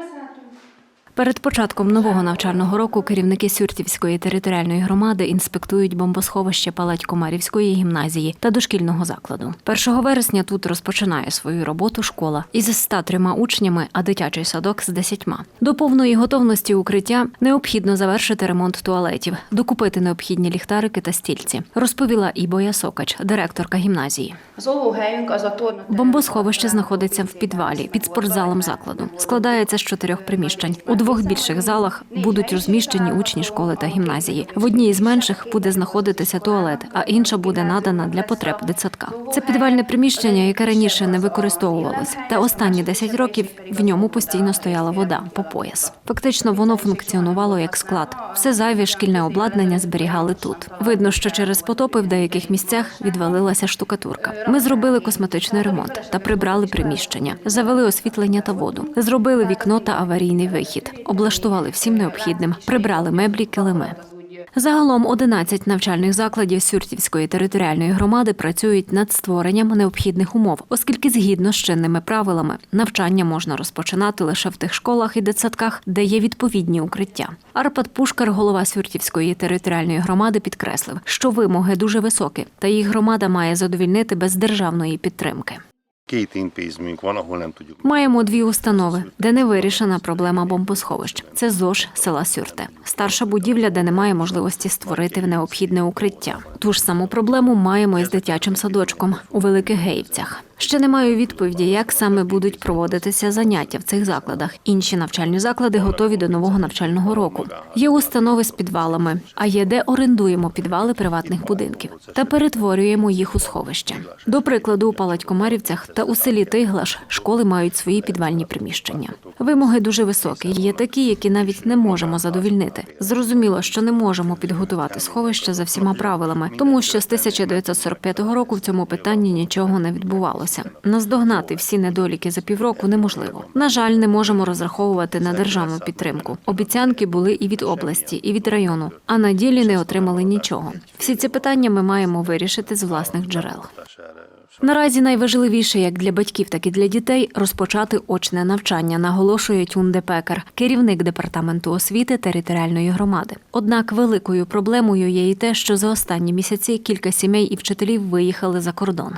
Без атом. Перед початком нового навчального року керівники Сюртівської територіальної громади інспектують бомбосховище Палать-Комарівської гімназії та дошкільного закладу. 1 вересня тут розпочинає свою роботу школа із 103 учнями, а дитячий садок з 10. До повної готовності укриття необхідно завершити ремонт туалетів, докупити необхідні ліхтарики та стільці, розповіла Ібоя Сокач, директорка гімназії. Бомбосховище знаходиться в підвалі під спортзалом закладу. Складається з чотирьох приміщень. У двох більших залах будуть розміщені учні школи та гімназії. В одній із менших буде знаходитися туалет, а інша буде надана для потреб дитсадка. Це підвальне приміщення, яке раніше не використовувалось, та останні 10 років в ньому постійно стояла вода по пояс. Фактично, воно функціонувало як склад. Все зайве шкільне обладнання зберігали тут. Видно, що через потопи в деяких місцях відвалилася штукатурка. Ми зробили косметичний ремонт та прибрали приміщення, завели освітлення та воду, зробили вікно та аварійний вихід, облаштували всім необхідним, прибрали меблі, килими. Загалом 11 навчальних закладів Сюртівської територіальної громади працюють над створенням необхідних умов, оскільки згідно з чинними правилами навчання можна розпочинати лише в тих школах і дитсадках, де є відповідні укриття. Арпад Пушкар, голова Сюртівської територіальної громади, підкреслив, що вимоги дуже високі, та їх громада має задовільнити без державної підтримки. Két intézményünk. Маємо дві установи, де не вирішена проблема бомбосховищ. Це ЗОЖ села Сюрте, старша будівля, де немає можливості створити необхідне укриття. Ту ж саму проблему маємо із дитячим садочком у Великих Геївцях. Ще не маю відповіді, як саме будуть проводитися заняття в цих закладах. Інші навчальні заклади готові до нового навчального року. Є установи з підвалами, а є де орендуємо підвали приватних будинків та перетворюємо їх у сховище. До прикладу, у Палатькомарівцях та у селі Тиглаш школи мають свої підвальні приміщення. Вимоги дуже високі. Є такі, які навіть не можемо задовільнити. Зрозуміло, що не можемо підготувати сховище за всіма правилами, тому що з 1945 року в цьому питанні нічого не відбувалося. Наздогнати всі недоліки за півроку неможливо. На жаль, не можемо розраховувати на державну підтримку. Обіцянки були і від області, і від району, а на ділі не отримали нічого. Всі ці питання ми маємо вирішити з власних джерел. Наразі найважливіше як для батьків, так і для дітей розпочати очне навчання, наголошує Тюн Депекер, керівник департаменту освіти територіальної громади. Однак великою проблемою є і те, що за останні місяці кілька сімей і вчителів виїхали за кордон.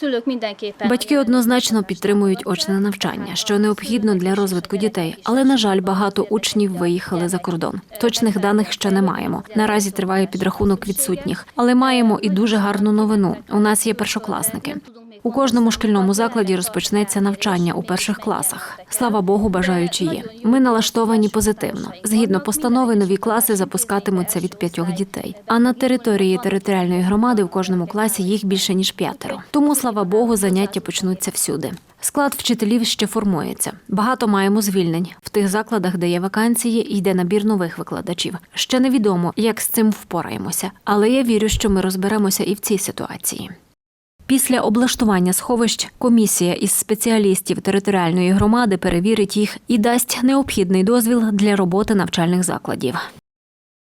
Szülők mindenképpen. Батьки однозначно підтримують очне навчання, що необхідно для розвитку дітей. Але на жаль, багато учнів виїхали за кордон. Точних даних ще не маємо. Наразі триває підрахунок відсутніх, але маємо і дуже гарну новину. У нас є першокласники. У кожному шкільному закладі розпочнеться навчання у перших класах. Слава Богу, бажаючі є. Ми налаштовані позитивно. Згідно постанови, нові класи запускатимуться від п'ятьох дітей. А на території територіальної громади в кожному класі їх більше ніж п'ятеро. Тому, слава Богу, заняття почнуться всюди. Склад вчителів ще формується. Багато маємо звільнень в тих закладах, де є вакансії, йде набір нових викладачів. Ще невідомо, як з цим впораємося, але я вірю, що ми розберемося і в цій ситуації. Після облаштування сховищ комісія із спеціалістів територіальної громади перевірить їх і дасть необхідний дозвіл для роботи навчальних закладів.